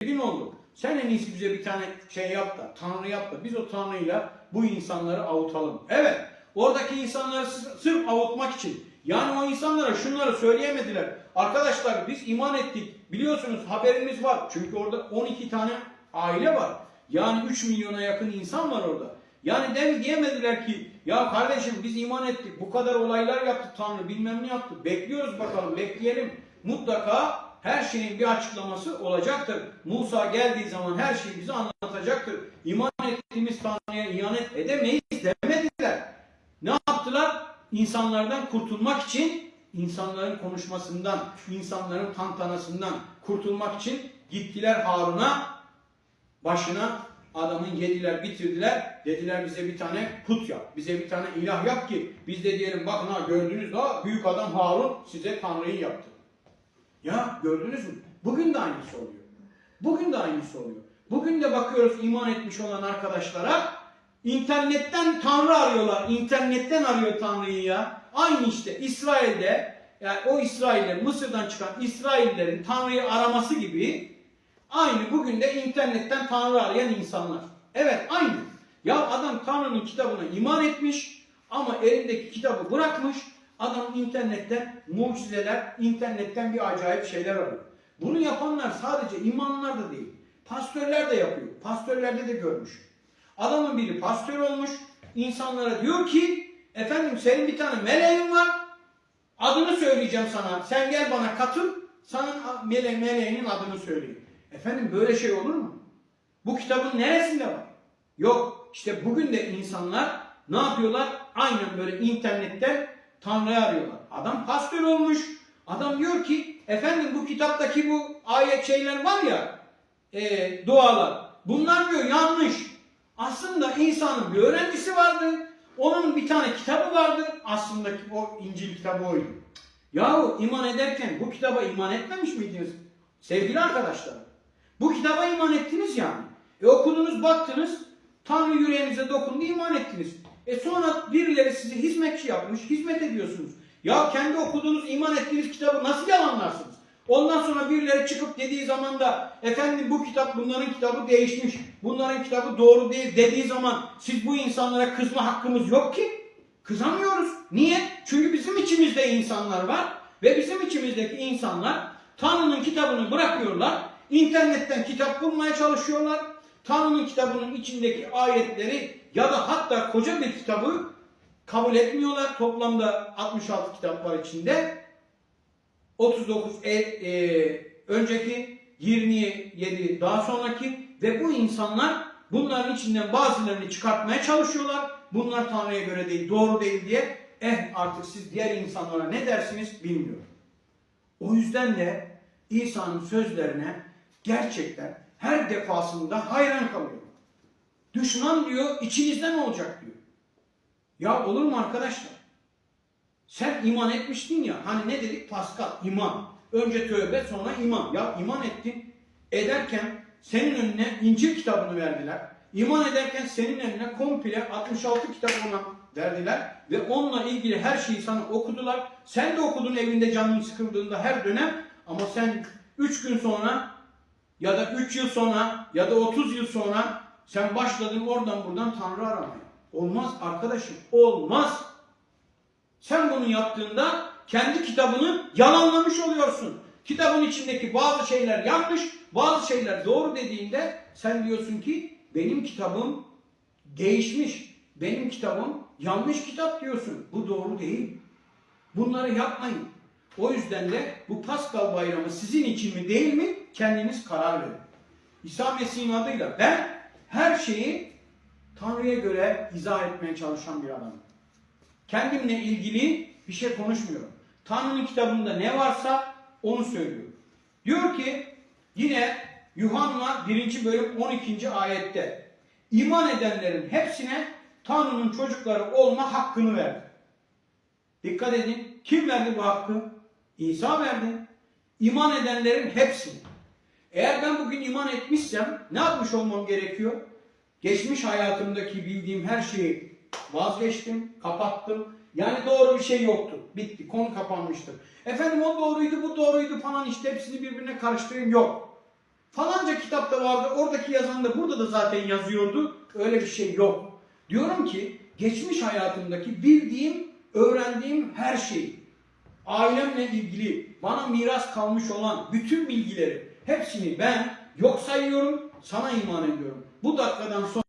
tedirgin olduk. Sen en iyisi bize bir tane şey yap da, Tanrı yap da biz o Tanrı'yla bu insanları avutalım. Evet, oradaki insanları sırf avutmak için. Yani o insanlara şunları söyleyemediler. Arkadaşlar biz iman ettik. Biliyorsunuz haberimiz var. Çünkü orada 12 tane aile var. Yani 3 milyona yakın insan var orada. Yani dem diyemediler ki ya kardeşim biz iman ettik. Bu kadar olaylar yaptı Tanrı bilmem ne yaptı. Bekliyoruz bakalım bekleyelim. Mutlaka her şeyin bir açıklaması olacaktır. Musa geldiği zaman her şeyi bize anlatacaktır. İman ettiğimiz Tanrı'ya ihanet edemeyiz demediler. Ne yaptılar? İnsanlardan kurtulmak için, insanların konuşmasından, insanların tantanasından kurtulmak için gittiler Harun'a, başına adamın yediler, bitirdiler. Dediler bize bir tane put yap, bize bir tane ilah yap ki biz de diyelim bakın ha gördünüz ha büyük adam Harun size Tanrı'yı yaptı. Ya gördünüz mü? Bugün de aynısı oluyor. Bugün de aynısı oluyor. Bugün de bakıyoruz iman etmiş olan arkadaşlara internetten Tanrı arıyorlar. İnternetten arıyor Tanrı'yı ya. Aynı işte İsrail'de yani o İsrailler Mısır'dan çıkan İsraillerin Tanrı'yı araması gibi aynı bugün de internetten Tanrı arayan insanlar. Evet aynı. Ya adam Tanrı'nın kitabına iman etmiş ama elindeki kitabı bırakmış. Adam internetten mucizeler, internetten bir acayip şeyler arıyor. Bunu yapanlar sadece imanlılar da değil. Pastörler de yapıyor. Pastörlerde de görmüş. Adamın biri pastör olmuş. insanlara diyor ki efendim senin bir tane meleğin var. Adını söyleyeceğim sana. Sen gel bana katıl. Sana mele meleğinin adını söyleyeyim. Efendim böyle şey olur mu? Bu kitabın neresinde var? Yok. İşte bugün de insanlar ne yapıyorlar? Aynen böyle internetten Tanrı'yı arıyorlar. Adam pastör olmuş. Adam diyor ki efendim bu kitaptaki bu ayet şeyler var ya e, dualar. Bunlar diyor yanlış. Aslında insanın bir öğrencisi vardı. Onun bir tane kitabı vardı. Aslında o İncil kitabı oydu. Yahu iman ederken bu kitaba iman etmemiş miydiniz? Sevgili arkadaşlar. Bu kitaba iman ettiniz yani. E okudunuz baktınız. Tanrı yüreğinize dokundu iman ettiniz. E sonra birileri sizi hizmetçi yapmış. Hizmet ediyorsunuz. Ya kendi okuduğunuz iman ettiğiniz kitabı nasıl yalanlarsınız? Ondan sonra birileri çıkıp dediği zaman da efendim bu kitap bunların kitabı değişmiş. Bunların kitabı doğru değil dediği zaman siz bu insanlara kızma hakkımız yok ki. Kızamıyoruz. Niye? Çünkü bizim içimizde insanlar var ve bizim içimizdeki insanlar Tanrı'nın kitabını bırakıyorlar. İnternetten kitap bulmaya çalışıyorlar. Tanrı'nın kitabının içindeki ayetleri ya da hatta koca bir kitabı kabul etmiyorlar. Toplamda 66 kitap var içinde. 39 e, e, önceki 27 daha sonraki ve bu insanlar bunların içinden bazılarını çıkartmaya çalışıyorlar. Bunlar Tanrı'ya göre değil, doğru değil diye. Eh artık siz diğer insanlara ne dersiniz bilmiyorum. O yüzden de İsa'nın sözlerine gerçekten her defasında hayran kalıyorum. Düşman diyor içinizden olacak diyor. Ya olur mu arkadaşlar? Sen iman etmiştin ya. Hani ne dedik? Pascal, iman. Önce tövbe sonra iman. Ya iman ettin. Ederken senin önüne İncil kitabını verdiler. İman ederken senin önüne komple 66 kitap ona verdiler. Ve onunla ilgili her şeyi sana okudular. Sen de okudun evinde canın sıkıldığında her dönem. Ama sen 3 gün sonra ya da 3 yıl sonra ya da 30 yıl sonra sen başladın oradan buradan Tanrı aramaya. Olmaz arkadaşım. Olmaz. Sen bunu yaptığında kendi kitabını yalanlamış oluyorsun. Kitabın içindeki bazı şeyler yanlış, bazı şeyler doğru dediğinde sen diyorsun ki benim kitabım değişmiş. Benim kitabım yanlış kitap diyorsun. Bu doğru değil. Bunları yapmayın. O yüzden de bu Pascal bayramı sizin için mi değil mi kendiniz karar verin. İsa Mesih'in adıyla ben her şeyi Tanrı'ya göre izah etmeye çalışan bir adamım. Kendimle ilgili bir şey konuşmuyorum. Tanrı'nın kitabında ne varsa onu söylüyorum. Diyor ki yine Yuhanna 1. bölüm 12. ayette iman edenlerin hepsine Tanrı'nın çocukları olma hakkını verdi. Dikkat edin. Kim verdi bu hakkı? İsa verdi. İman edenlerin hepsini. Eğer ben bugün iman etmişsem ne yapmış olmam gerekiyor? Geçmiş hayatımdaki bildiğim her şeyi vazgeçtim, kapattım. Yani doğru bir şey yoktu. Bitti. Konu kapanmıştır. Efendim o doğruydu, bu doğruydu falan işte hepsini birbirine karıştırayım. Yok. Falanca kitapta vardı. Oradaki yazan da burada da zaten yazıyordu. Öyle bir şey yok. Diyorum ki geçmiş hayatımdaki bildiğim, öğrendiğim her şeyi ailemle ilgili bana miras kalmış olan bütün bilgileri Hepsini ben yok sayıyorum, sana iman ediyorum. Bu dakikadan sonra